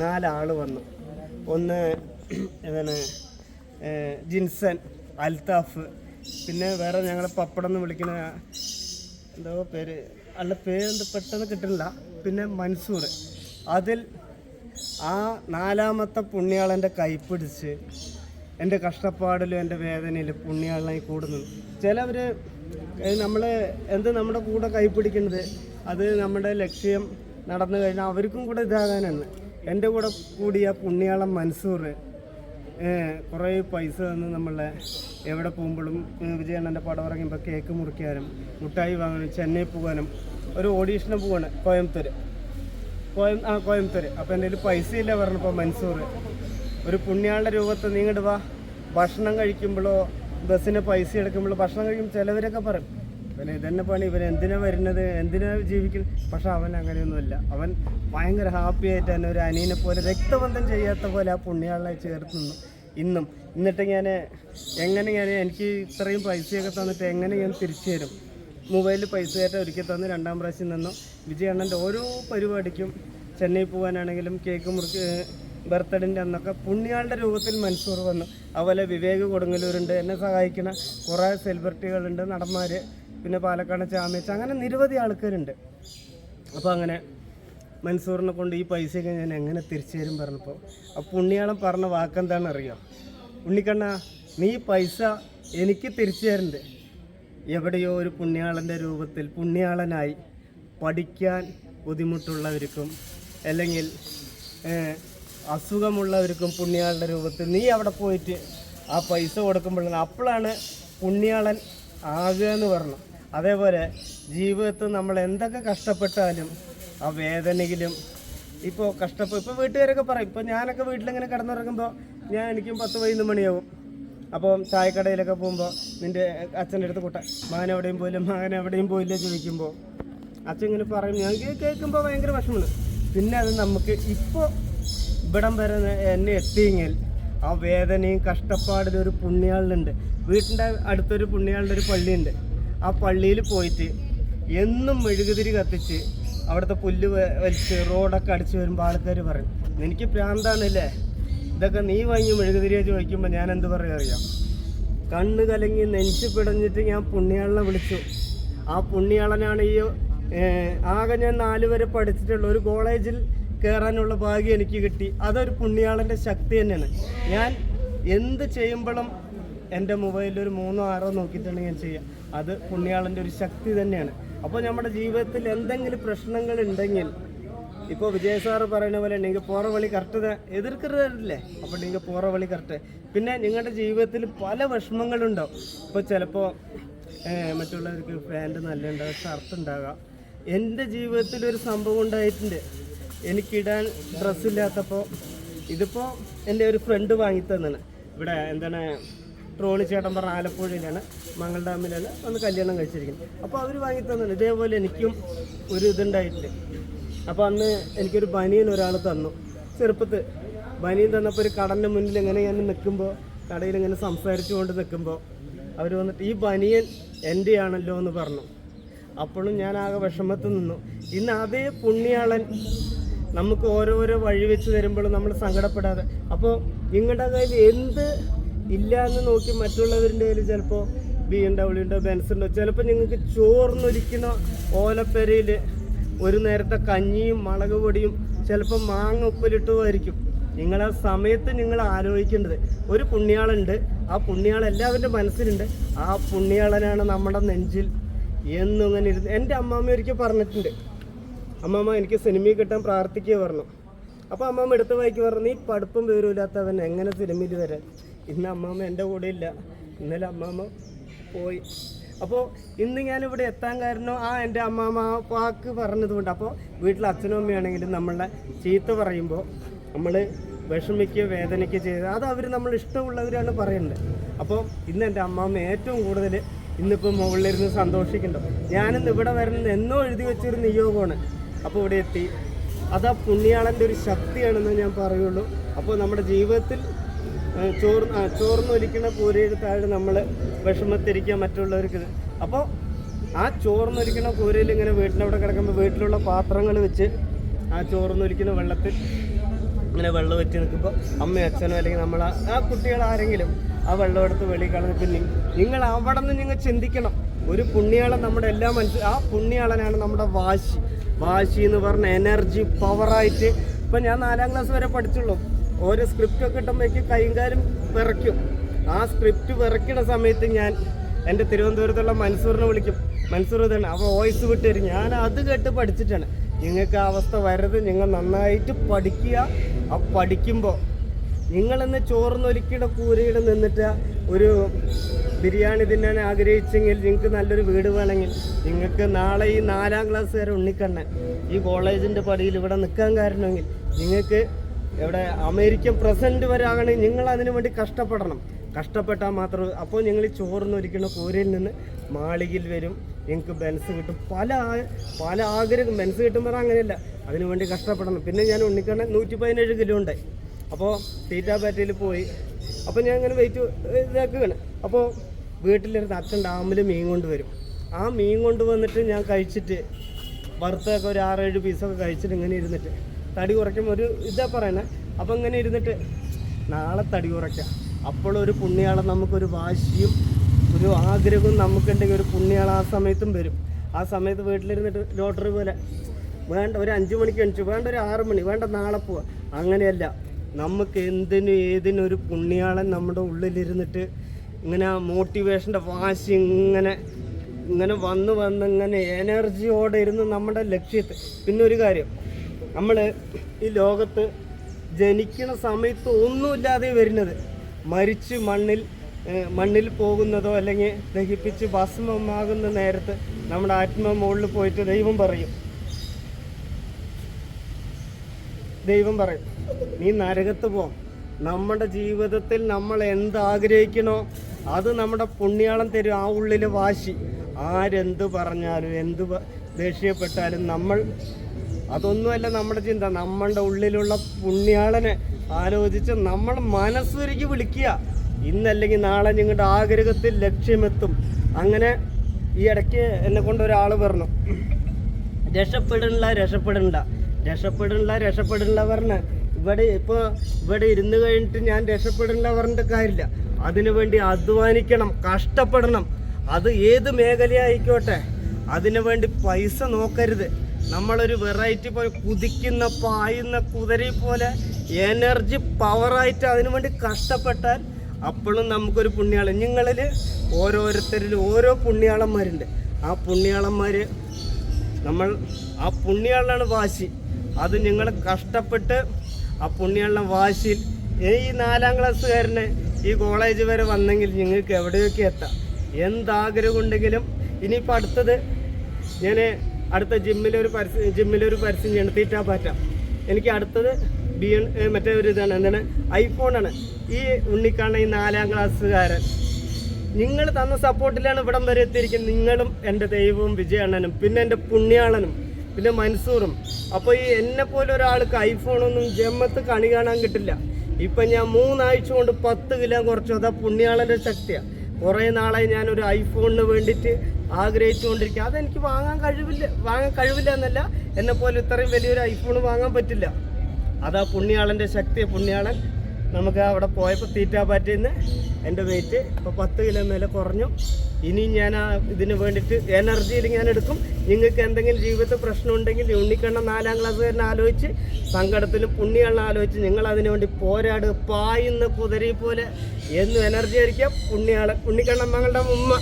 നാലാൾ വന്നു. ഒന്ന് എന്താണ് ജിൻസൻ അൽത്താഫ് പിന്നെ വേറെ ഞങ്ങൾ പപ്പടം എന്ന് വിളിക്കുന്ന എന്തോ പേര് അല്ല പേര് പെട്ടെന്ന് കിട്ടില്ല പിന്നെ മൻസൂർ. അതിൽ ആ നാലാമത്തെ പുണ്യാളന്റെ കൈപ്പിടിച്ച് എന്റെ കഷ്ടപ്പാടിലും എന്റെ വേദനയിലും പുണ്യാളനായി കൂടുന്നു. ചിലവർ നമ്മൾ എന്ത് നമ്മുടെ കൂടെ കൈപ്പിടിക്കുന്നത് അത് നമ്മുടെ ലക്ഷ്യം നടന്നു കഴിഞ്ഞാൽ അവർക്കും കൂടെ ഇതാകാനാണ്. എന്റെ കൂടെ കൂടിയ പുണ്യാളം മൻസൂർ കുറേ പൈസ തന്ന് നമ്മളെ എവിടെ പോകുമ്പോഴും വിജയണ്ണന്റെ പടം ഇറങ്ങുമ്പോൾ കേക്ക് മുറിക്കാനും മുട്ടായി വാങ്ങാനും ചെന്നൈ പോകാനും ഒരു ഓഡീഷന് പോവാണ് കോയമ്പത്തൂർ. കോയം ആ കോയമ്പത്തൂർ. അപ്പോൾ എന്റെ കയ്യിൽ പൈസ ഇല്ല പറഞ്ഞപ്പോൾ മൻസൂർ ഒരു പുണ്യാളുടെ രൂപത്തിൽ നീങ്ങിടുവാ വാ. ഭക്ഷണം കഴിക്കുമ്പോഴോ ബസ്സിന് പൈസ എടുക്കുമ്പോഴോ ഭക്ഷണം കഴിക്കുമ്പോൾ ചിലവരൊക്കെ പറയും. ഇവന് ഇതന്നെ പണി ഇവൻ എന്തിനാ വരുന്നത്? എന്തിനാ ജീവിക്കുന്നത് പക്ഷെ അവൻ അങ്ങനെയൊന്നുമില്ല. അവൻ ഭയങ്കര ഹാപ്പി ആയിട്ട് തന്നെ ഒരു അനിയനെ പോലെ രക്തബന്ധം ചെയ്യാത്ത പോലെ ആ പുണ്യാളെ ചേർത്ത് നിന്നു. ഇന്നും. എന്നിട്ട് ഞാൻ എങ്ങനെ ഞാൻ എനിക്ക് ഇത്രയും പൈസയൊക്കെ തന്നിട്ട് എങ്ങനെ ഞാൻ തിരിച്ചു തരും? മൊബൈലിൽ പൈസ കയറ്റം ഒരുക്കി തന്ന് രണ്ടാം പ്രാവശ്യം നിന്നു. വിജയണ്ണന്റെ ഓരോ പരിപാടിക്കും ചെന്നൈ പോകാനാണെങ്കിലും കേക്ക് മുറിക്ക് ബർത്ത്ഡേന്റെ അന്നൊക്കെ പുണ്യാളുടെ രൂപത്തിൽ മൻസൂർ വന്നു. അതുപോലെ വിവേക് കൊടുങ്ങല്ലൂരുണ്ട്. എന്നെ സഹായിക്കുന്ന കുറേ സെലിബ്രിറ്റികളുണ്ട് നടന്മാർ പിന്നെ പാലക്കാട് ചാമ്യച്ച അങ്ങനെ നിരവധി ആൾക്കാരുണ്ട്. അപ്പോൾ അങ്ങനെ മൻസൂറിനെ കൊണ്ട് ഈ പൈസയൊക്കെ ഞാൻ എങ്ങനെ തിരിച്ചു തരും പറഞ്ഞപ്പോൾ ആ പുണ്യാളം പറഞ്ഞ വാക്കെന്താണെന്ന് അറിയോ ഉണ്ണിക്കണ്ണ നീ പൈസ എനിക്ക് തിരിച്ചു തരണ്ട്. എവിടെയോ ഒരു പുണ്യാളന്റെ രൂപത്തിൽ പുണ്യാളനായി പഠിക്കാൻ ബുദ്ധിമുട്ടുള്ളവർക്കും അല്ലെങ്കിൽ അസുഖമുള്ളവർക്കും പുണ്യാളുടെ രൂപത്തിൽ നീ അവിടെ പോയിട്ട് ആ പൈസ കൊടുക്കുമ്പോഴാണ് അപ്പോഴാണ് പുണ്യാളൻ ആകുക എന്ന് പറഞ്ഞു അതേപോലെ ജീവിതത്തിൽ നമ്മൾ എന്തൊക്കെ കഷ്ടപ്പെട്ടാലും ആ വേദനയിലും ഇപ്പോൾ കഷ്ടപ്പെ ഇപ്പോൾ വീട്ടുകാരൊക്കെ പറയും ഇപ്പോൾ ഞാനൊക്കെ വീട്ടിലിങ്ങനെ കിടന്നുറങ്ങുമ്പോൾ ഞാൻ എനിക്കും പത്ത് പതിനൊന്ന് മണിയാവും. അപ്പോൾ ചായക്കടയിലൊക്കെ പോകുമ്പോൾ നിന്റെ അച്ഛന്റെ അടുത്ത് കൂട്ട മകൻ എവിടെയും പോയില്ല മകൻ എവിടെയും പോയില്ല ചോദിക്കുമ്പോൾ അച്ഛൻ ഇങ്ങനെ പറയും. ഞാൻ കേൾക്കുമ്പോൾ ഭയങ്കര വിഷമമാണ്. പിന്നെ അത് നമുക്ക് ഇപ്പോൾ ഇവിടം വരെ എന്നെ എത്തിയെങ്കിൽ ആ വേദനയും കഷ്ടപ്പാടിലൊരു പുണ്യാളിലുണ്ട്. വീട്ടിന്റെ അടുത്തൊരു പുണ്യാളിന്റെ ഒരു പള്ളിയുണ്ട്. ആ പള്ളിയിൽ പോയിട്ട് എന്നും മെഴുകുതിരി കത്തിച്ച് അവിടുത്തെ പുല്ല് വലിച്ച് റോഡൊക്കെ അടിച്ച് വരുമ്പോൾ ആൾക്കാർ പറയും എനിക്ക് പ്രാന്താണല്ലേ? ഇതൊക്കെ നീ വാങ്ങി മെഴുകുതിരിയെ ചോദിക്കുമ്പോൾ ഞാൻ എന്ത് പറയുക അറിയാം? കണ്ണ് കലങ്ങി നെഞ്ച് പിടഞ്ഞിട്ട് ഞാൻ പുണ്യാളനെ വിളിച്ചു. ആ പുണ്യാളനാണ് ഈ ആകെ ഞാൻ നാല് വരെ പഠിച്ചിട്ടുള്ള ഒരു കോളേജിൽ കയറാനുള്ള ഭാഗ്യം എനിക്ക് കിട്ടി. അതൊരു പുണ്യാളന്റെ ശക്തി തന്നെയാണ്. ഞാൻ എന്ത് ചെയ്യുമ്പോഴും എന്റെ മൊബൈലിൽ ഒരു മൂന്നോ ആറോ നോക്കിയിട്ടാണ് ഞാൻ ചെയ്യുക അത് പുണ്യാളന്റെ ഒരു ശക്തി തന്നെയാണ്. അപ്പോൾ നമ്മുടെ ജീവിതത്തിൽ എന്തെങ്കിലും പ്രശ്നങ്ങൾ ഉണ്ടെങ്കിൽ ഇപ്പോൾ വിജയ സാറ് പറയുന്ന പോലെ നിങ്ങൾക്ക് പോറ വഴി കറക്റ്റ് എതിർക്കരുതല്ലേ? അപ്പോൾ നിങ്ങൾക്ക് പോറ വഴി കറക്റ്റ് പിന്നെ നിങ്ങളുടെ ജീവിതത്തിൽ പല വിഷമങ്ങളുണ്ടാവും ഇപ്പോൾ ചിലപ്പോൾ മറ്റുള്ളവർക്ക് പാന്റ് നല്ല ഉണ്ടാകും ഷർട്ട് ഉണ്ടാകാം. എന്റെ ജീവിതത്തിൽ ഒരു സംഭവം ഉണ്ടായിട്ടുണ്ട്. എനിക്കിടാൻ ഡ്രസ്സില്ലാത്തപ്പോൾ ഇതിപ്പോൾ എന്റെ ഒരു ഫ്രണ്ട് വാങ്ങി തന്നാണ് ഇവിടെ എന്താണ് ട്രോളി ചേട്ടൻ പറഞ്ഞ ആലപ്പുഴയിലാണ് മംഗൾ ഡാമിലാണ് കല്യാണം കഴിച്ചിരിക്കുന്നത്. അപ്പോൾ അവർ വാങ്ങി തന്നാണ് ഇതേപോലെ എനിക്കും ഒരു ഇതുണ്ടായിട്ടില്ല അപ്പോൾ അന്ന് എനിക്കൊരു ബനിയൻ ഒരാൾ തന്നു. ചെറുപ്പത്ത് ബനിയൻ തന്നപ്പോൾ ഒരു കടന്റെ മുന്നിൽ ഇങ്ങനെ ഞാൻ നിൽക്കുമ്പോൾ കടയിൽ ഇങ്ങനെ സംസാരിച്ചു കൊണ്ട് നിൽക്കുമ്പോൾ അവർ വന്നിട്ട് ഈ ബനിയൻ എന്റെയാണല്ലോ എന്ന് പറഞ്ഞു. അപ്പോഴും ഞാൻ ആകെ വിഷമത്തിൽ നിന്നു. ഇന്ന് അതേ പുണ്യാളൻ നമുക്ക് ഓരോരോ വഴി വെച്ച് തരുമ്പോഴും നമ്മൾ സങ്കടപ്പെടാതെ. അപ്പോൾ നിങ്ങളുടെ കയ്യിൽ എന്ത് ഇല്ല എന്ന് നോക്കി മറ്റുള്ളവരുടെ കയ്യിൽ ചിലപ്പോൾ ബി എം ഡബ്ല്യു ഉണ്ടോ ബെൻസ് ഉണ്ടോ ചിലപ്പോൾ നിങ്ങൾക്ക് ചോർന്നൊരിക്കുന്ന ഓലപ്പെരയിൽ ഒരു നേരത്തെ കഞ്ഞിയും മുളക് പൊടിയും ചിലപ്പോൾ മാങ്ങ ഉപ്പിലിട്ടുമായിരിക്കും നിങ്ങൾ ആ സമയത്ത് നിങ്ങൾ ആലോചിക്കേണ്ടത്. ഒരു പുണ്യാളുണ്ട് ആ പുണ്യാൾ എല്ലാവരുടെ മനസ്സിലുണ്ട്. ആ പുണ്യാളനാണ് നമ്മുടെ നെഞ്ചിൽ എന്നും ഇങ്ങനെ ഇരുന്ന് എന്റെ അമ്മാമ്മ ഒരിക്കൽ പറഞ്ഞിട്ടുണ്ട്. അമ്മാമ്മ എനിക്ക് സിനിമയിൽ കിട്ടാൻ പ്രാർത്ഥിക്കുക പറഞ്ഞു. അപ്പോൾ അമ്മാമ്മ എടുത്ത വായിക്ക് പറഞ്ഞു നീ പഠിപ്പും വിവരമില്ലാത്തവൻ എങ്ങനെ സിനിമയിൽ വരാൻ? ഇന്ന് അമ്മാമ്മ എന്റെ കൂടെ ഇല്ല. ഇന്നലെ അമ്മാമ്മ പോയി. അപ്പോൾ ഇന്ന് ഞാനിവിടെ എത്താൻ കാരണം ആ എന്റെ അമ്മാമ്മ വാക്ക് പറഞ്ഞതുകൊണ്ട് അപ്പോൾ വീട്ടിൽ അച്ഛനും അമ്മയാണെങ്കിലും നമ്മളെ ചീത്ത പറയുമ്പോൾ നമ്മൾ വിഷമിക്കുക വേദനയ്ക്ക് ചെയ്ത് അത് അവർ നമ്മൾ ഇഷ്ടമുള്ളവരാണ് പറയുന്നത്. അപ്പോൾ ഇന്ന് എന്റെ അമ്മാമ്മ ഏറ്റവും കൂടുതൽ ഇന്നിപ്പോൾ മുകളിലിരുന്ന് സന്തോഷിക്കുന്നുണ്ടോ. ഞാനിന്ന് ഇവിടെ വരുന്നത് എന്നോ എഴുതി വെച്ചൊരു നിയോഗമാണ്. അപ്പോൾ ഇവിടെ എത്തി. അത് ആ പുണ്യാളന്റെ ഒരു ശക്തിയാണെന്ന് ഞാൻ പറയുള്ളൂ. അപ്പോൾ നമ്മുടെ ജീവിതത്തിൽ ചോർന്ന് ഒലിക്കുന്ന കൂരയുടെ താഴെ നമ്മൾ വിഷമത്തിരിക്കുക മറ്റുള്ളവർക്ക്. അപ്പോൾ ആ ചോർന്നൊലിക്കുന്ന കൂരയിൽ ഇങ്ങനെ വീട്ടിനവിടെ കിടക്കുമ്പോൾ വീട്ടിലുള്ള പാത്രങ്ങൾ വെച്ച് ആ ചോർന്നൊലിക്കുന്ന വെള്ളത്തിൽ ഇങ്ങനെ വെള്ളം വെച്ച് നിൽക്കുമ്പോൾ അമ്മയും അച്ഛനോ അല്ലെങ്കിൽ നമ്മൾ ആ കുട്ടികൾ ആരെങ്കിലും ആ വെള്ളം എടുത്ത് വെളിയിൽ കളഞ്ഞ് പിന്നെ നിങ്ങൾ അവിടെ നിന്ന് നിങ്ങൾ ചിന്തിക്കണം. ഒരു പുണ്യാളൻ നമ്മുടെ എല്ലാ മനസ്സിൽ ആ പുണ്യാളനാണ് നമ്മുടെ വാശി. വാശി എന്ന് പറഞ്ഞ എനർജി പവറായിട്ട് ഇപ്പം ഞാൻ നാലാം ക്ലാസ് വരെ പഠിച്ചുള്ളൂ. ഓരോ സ്ക്രിപ്റ്റ് ഒക്കെ കിട്ടുമ്പോഴേക്ക് കൈകാലും വിറയ്ക്കും. ആ സ്ക്രിപ്റ്റ് വിറയ്ക്കുന്ന സമയത്ത് ഞാൻ എന്റെ തിരുവനന്തപുരത്തുള്ള മൻസൂറിനെ വിളിക്കും. മൻസൂർ ഇതാണ്. അവ വോയിസ് വിട്ട് തരും ഞാൻ അത് കേട്ട് പഠിച്ചിട്ടാണ്. നിങ്ങൾക്ക് ആ അവസ്ഥ വരരുത്. നിങ്ങൾ നന്നായിട്ട് പഠിക്കുക. ആ പഠിക്കുമ്പോൾ നിങ്ങളെന്ന് ചോറിനൊരുക്കിയുടെ കൂരയുടെ നിന്നിട്ട് ഒരു ബിരിയാണി തിന്നാൻ ആഗ്രഹിച്ചെങ്കിൽ നിങ്ങൾക്ക് നല്ലൊരു വീട് വേണമെങ്കിൽ നിങ്ങൾക്ക് നാളെ ഈ നാലാം ക്ലാസ് വരെ ഉണ്ണിക്കണ്ണൻ ഈ കോളേജിന്റെ പടിയിൽ ഇവിടെ നിൽക്കാൻ കാരണമെങ്കിൽ നിങ്ങൾക്ക് എവിടെ അമേരിക്കൻ പ്രസിഡന്റ് വരെ ആകണേ നിങ്ങൾ അതിനു വേണ്ടി കഷ്ടപ്പെടണം. കഷ്ടപ്പെട്ടാൽ മാത്രം അപ്പോൾ നിങ്ങൾ ഈ ചോറിനൊരുക്കുന്ന കൂരയിൽ നിന്ന് മാളികയിൽ വരും. നിങ്ങൾക്ക് ബെൻസ് കിട്ടും. പല പല ആഗ്രഹം. ബെൻസ് കിട്ടുമ്പോൾ അങ്ങനെയല്ല. അതിനു വേണ്ടി കഷ്ടപ്പെടണം. പിന്നെ ഞാൻ ഉണ്ണിക്കണ്ണൻ നൂറ്റി പതിനേഴ് കിലോ ഉണ്ട്. അപ്പോൾ തീറ്റാപാറ്റയിൽ പോയി. അപ്പോൾ ഞാൻ അങ്ങനെ വെയിറ്റ് ഇതാക്കുകയാണ്. അപ്പോൾ വീട്ടിലിരുന്ന് അച്ഛൻ ഡാമിൽ മീൻ കൊണ്ടുവരും. ആ മീൻ കൊണ്ടുവന്നിട്ട് ഞാൻ കഴിച്ചിട്ട് വറുത്തൊക്കെ ഒരു ആറേഴ് പീസൊക്കെ കഴിച്ചിട്ട് ഇങ്ങനെ ഇരുന്നിട്ട് തടി കുറയ്ക്കുമ്പോൾ ഒരു ഇതാ പറയണേ. അപ്പം ഇങ്ങനെ ഇരുന്നിട്ട് നാളെ തടി കുറയ്ക്കാം. അപ്പോഴൊരു പുണ്യാളം നമുക്കൊരു വാശിയും ഒരു ആഗ്രഹവും നമുക്കുണ്ടെങ്കിൽ ഒരു പുണ്യാളം ആ സമയത്തും വരും. ആ സമയത്ത് വീട്ടിലിരുന്നിട്ട് ലോട്ടറി പോലെ വേണ്ട ഒരു അഞ്ച് മണിക്ക് എണിച്ചു വേണ്ട ഒരു ആറ് മണി വേണ്ട നാളെ പോവാ. അങ്ങനെയല്ല നമുക്ക് എന്തിനും ഏതിനും ഒരു പുണ്യാളൻ നമ്മുടെ ഉള്ളിലിരുന്നിട്ട് ഇങ്ങനെ മോട്ടിവേഷന്റെ വാശി ഇങ്ങനെ ഇങ്ങനെ വന്ന് വന്ന് ഇങ്ങനെ എനർജിയോടെ ഇരുന്ന് നമ്മുടെ ലക്ഷ്യത്ത്. പിന്നെ ഒരു കാര്യം നമ്മൾ ഈ ലോകത്ത് ജനിക്കുന്ന സമയത്ത് ഒന്നുമില്ലാതെ വരുന്നത്. മരിച്ച് മണ്ണിൽ മണ്ണിൽ പോകുന്നതോ അല്ലെങ്കിൽ ദഹിപ്പിച്ച് ഭസ്മമാകുന്ന നേരത്ത് നമ്മുടെ ആത്മ മുകളിൽ പോയിട്ട് ദൈവം പറയും. ദൈവം പറയും നീ നരകത്ത് പോ. നമ്മുടെ ജീവിതത്തിൽ നമ്മൾ എന്ത് ആഗ്രഹിക്കണോ അത് നമ്മുടെ പുണ്യാളം തരും. ആ ഉള്ളിലെ വാശി. ആരെന്ത് പറഞ്ഞാലും എന്ത് ദേഷ്യപ്പെട്ടാലും നമ്മൾ അതൊന്നുമല്ല നമ്മുടെ ചിന്ത. നമ്മളുടെ ഉള്ളിലുള്ള പുണ്യാളനെ ആലോചിച്ച് നമ്മൾ മനസ്സൊരുക്കി വിളിക്കുക. ഇന്നല്ലെങ്കിൽ നാളെ നിങ്ങളുടെ ആഗ്രഹത്തിൽ ലക്ഷ്യമെത്തും. അങ്ങനെ ഈ ഇടയ്ക്ക് എന്നെ കൊണ്ട് ഒരാൾ പറഞ്ഞു. രക്ഷപ്പെടണില്ല രക്ഷപ്പെടണില്ല. രക്ഷപ്പെടണില്ല രക്ഷപ്പെടണില്ല പറഞ്ഞ ഇവിടെ ഇപ്പോൾ ഇവിടെ ഇരുന്ന് കഴിഞ്ഞിട്ട് ഞാൻ രക്ഷപ്പെടണില്ല പറഞ്ഞിട്ട് കാര്യമില്ല. അതിനു വേണ്ടി അധ്വാനിക്കണം കഷ്ടപ്പെടണം. അത് ഏത് മേഖലയായിക്കോട്ടെ. അതിനു വേണ്ടി പൈസ നോക്കരുത്. നമ്മളൊരു വെറൈറ്റി പോലെ കുതിക്കുന്ന പായുന്ന കുതിരയെ പോലെ എനർജി പവറായിട്ട് അതിനു വേണ്ടി കഷ്ടപ്പെട്ടാൽ അപ്പോഴും നമുക്കൊരു പുണ്യാളം നിങ്ങളിൽ ഓരോരുത്തരിലും ഓരോ പുണ്യാളന്മാരുണ്ട്. ആ പുണ്യാളന്മാർ നമ്മൾ ആ പുണ്യാളനാണ് വാശി. അത് നിങ്ങൾ കഷ്ടപ്പെട്ട് ആ പുണ്യാളന വാശിയിൽ ഈ നാലാം ക്ലാസ്സുകാരനെ ഈ കോളേജ് വരെ വന്നെങ്കിൽ നിങ്ങൾക്ക് എവിടെയൊക്കെ എത്താം? എന്താഗ്രഹമുണ്ടെങ്കിലും ഇനിയിപ്പോൾ അടുത്തത് ഞാൻ അടുത്ത ജിമ്മിലൊരു പരസ്യം ജിമ്മിലൊരു പരസ്യം ചെയ്യണം. തീറ്റാ പാറ്റ. എനിക്ക് അടുത്തത് ബി എൺ മറ്റേ ഒരു ഇതാണ്. എന്താണ്? ഐഫോണാണ് ഈ ഉണ്ണിക്കാണ ഈ നാലാം ക്ലാസ്സുകാരൻ. നിങ്ങൾ തന്ന സപ്പോർട്ടിലാണ് ഇവിടം വരെ എത്തിയിരിക്കുന്നത്. നിങ്ങളും എന്റെ ദൈവവും വിജയണ്ണനും പിന്നെ എന്റെ പുണ്യാളനും പിന്നെ മൻസൂറും. അപ്പോൾ ഈ എന്നെ പോലെ ഒരാൾക്ക് ഐഫോണൊന്നും ജമ്മത്ത് കണി കാണാൻ കിട്ടില്ല. ഇപ്പം ഞാൻ മൂന്നാഴ്ച കൊണ്ട് പത്ത് കിലോ കുറച്ചു. അതാ പുണ്യാളന്റെ ശക്തിയാണ് കുറേ നാളായി ഞാനൊരു ഐഫോണിന് വേണ്ടിയിട്ട് ആഗ്രഹിച്ചുകൊണ്ടിരിക്കുക. അതെനിക്ക് വാങ്ങാൻ കഴിവില്ല വാങ്ങാൻ കഴിവില്ല എന്നല്ല. എന്നെ പോലെ ഇത്രയും വലിയൊരു ഐഫോൺ വാങ്ങാൻ പറ്റില്ല. അതാ പുണ്യാളന്റെ ശക്തി പുണ്യാളൻ. നമുക്ക് അവിടെ പോയപ്പോൾ തീറ്റാപ്പാറ്റിൽ നിന്ന് എന്റെ വെയിറ്റ് ഇപ്പോൾ പത്ത് കിലോ മേലെ കുറഞ്ഞു. ഇനി ഞാൻ ആ ഇതിന് വേണ്ടിയിട്ട് എനർജിയിൽ ഞാൻ എടുക്കും. നിങ്ങൾക്ക് എന്തെങ്കിലും ജീവിതത്തിൽ പ്രശ്നം ഉണ്ടെങ്കിൽ ഈ ഉണ്ണിക്കണ്ണ നാലാം ക്ലാസ്സുകാരനെ ആലോചിച്ച് സങ്കടത്തിലും പുണ്യാളിനെ ആലോചിച്ച് നിങ്ങൾ അതിനു വേണ്ടി പോരാടുക പായുന്ന കുതിരയെ പോലെ. എന്നും എനർജി ആയിരിക്കാം. പുണ്യാളൻ ഉണ്ണിക്കണ്ണമ്മങ്ങളുടെ ഉമ്മ.